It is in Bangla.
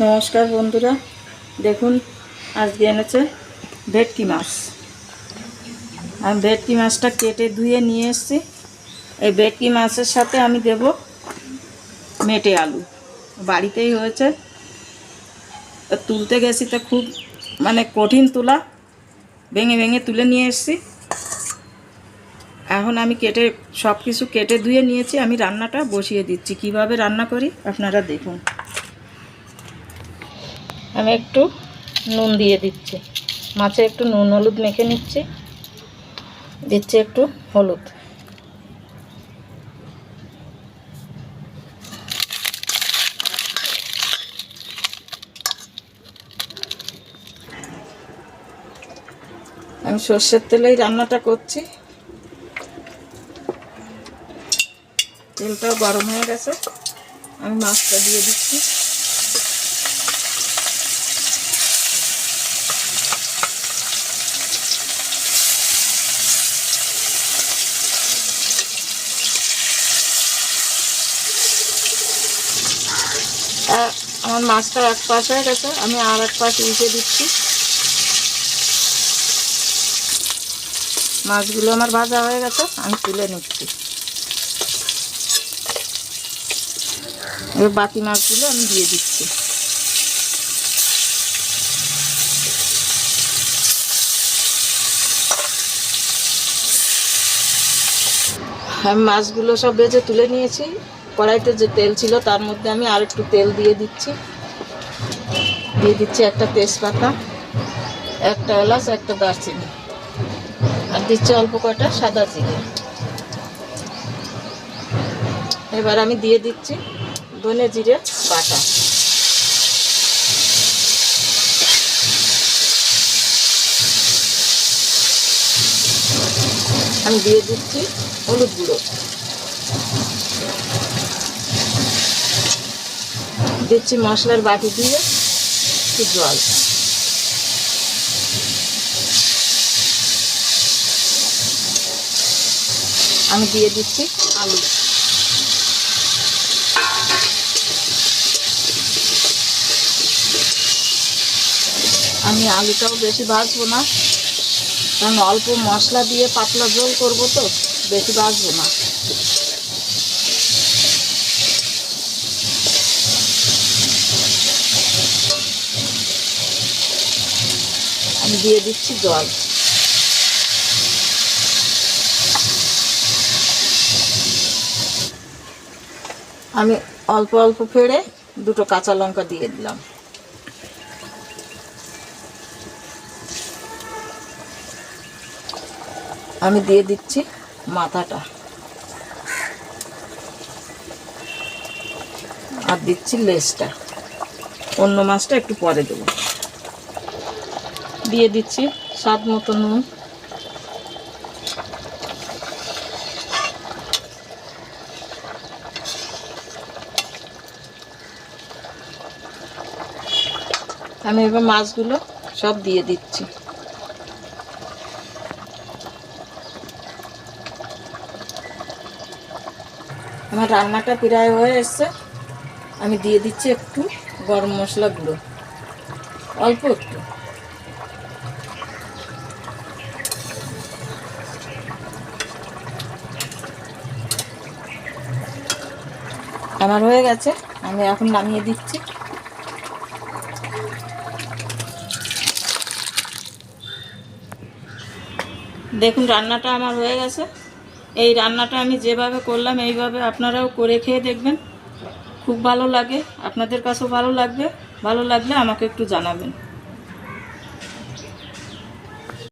নমস্কার বন্ধুরা। দেখুন, আজকে এনেছে ভেটকি মাছ। আমি ভেটকি মাছটা কেটে ধুয়ে নিয়ে এসেছি। এই ভেটকি মাছের সাথে আমি দেব মেটে আলু। বাড়িতেই হয়েছে। তুলতে গেছি তো খুব মানে কঠিন তোলা। ভেঙে ভেঙে তুলে নিয়ে এসেছি। এখন আমি কেটে সব কিছু কেটে ধুয়ে নিয়েছি। আমি রান্নাটা বসিয়ে দিচ্ছি। কীভাবে রান্না করি আপনারা দেখুন। আমি একটু নুন দিয়ে দিচ্ছি। মাছে একটু নুন, হলুদ মেখে নিচ্ছি। দিচ্ছি একটু হলুদ। আমি সর্ষের তেলেই রান্নাটা করছি। তেলটাও গরম হয়ে গেছে। আমি মাছটা দিয়ে দিচ্ছি। আমার মাছটা এক পাশ হয়ে গেছে, আমি আর এক পাশ উল্টে দিচ্ছি। মাছগুলো আমার ভাজা হয়ে গেছে, আমি তুলে নিচ্ছি। এবার বাকি মাছগুলো আমি দিয়ে দিচ্ছি। আমি মাছগুলো সব বেজে তুলে নিয়েছি। কড়াইতে যে তেল ছিল, তার মধ্যে আমি আর একটু তেল দিয়ে দিচ্ছি। দিয়ে দিচ্ছি একটা তেজপাতা, একটা এলাচ, একটা দারচিনি। আর দিচ্ছি অল্প কয়টা সাদা জিরে। এবার আমি দিয়ে দিচ্ছি ধনে জিরে বাটা। আমি দিয়ে দিচ্ছি হলুদ গুঁড়ো। দিচ্ছি মশলার বাটি দিয়ে একটু জল। আমি দিয়ে দিচ্ছি আলু। আমি আলুটাও বেশি ভাজবো না, কারণ অল্প মশলা দিয়ে পাতলা ঝোল করব তো, বেশি ভাজবো না। আমি দিয়ে দিচ্ছি জল। আমি অল্প অল্প ফেড়ে দুটো কাঁচা লঙ্কা দিয়ে দিলাম। আমি দিয়ে দিচ্ছি মাথাটা। আর দিচ্ছি লেজটা। অন্য মাছটা একটু পরে দেবো। দিয়ে দিচ্ছি স্বাদ মতো নুন। আমি এবার মাছগুলো সব দিয়ে দিচ্ছি। আমার রান্নাটা প্রায় হয়ে এসছে। আমি দিয়ে দিচ্ছি একটু গরম মশলা গুঁড়ো অল্প একটু। আমার হয়ে গেছে, আমি এখন নামিয়ে দিচ্ছি। দেখুন, রান্নাটা আমার হয়ে গেছে। এই রান্নাটা আমি যেভাবে করলাম, এইভাবে আপনারাও করে খেয়ে দেখবেন। খুব ভালো লাগে, আপনাদের কাছেও ভালো লাগবে, ভালো লাগলে আমাকে একটু জানাবেন।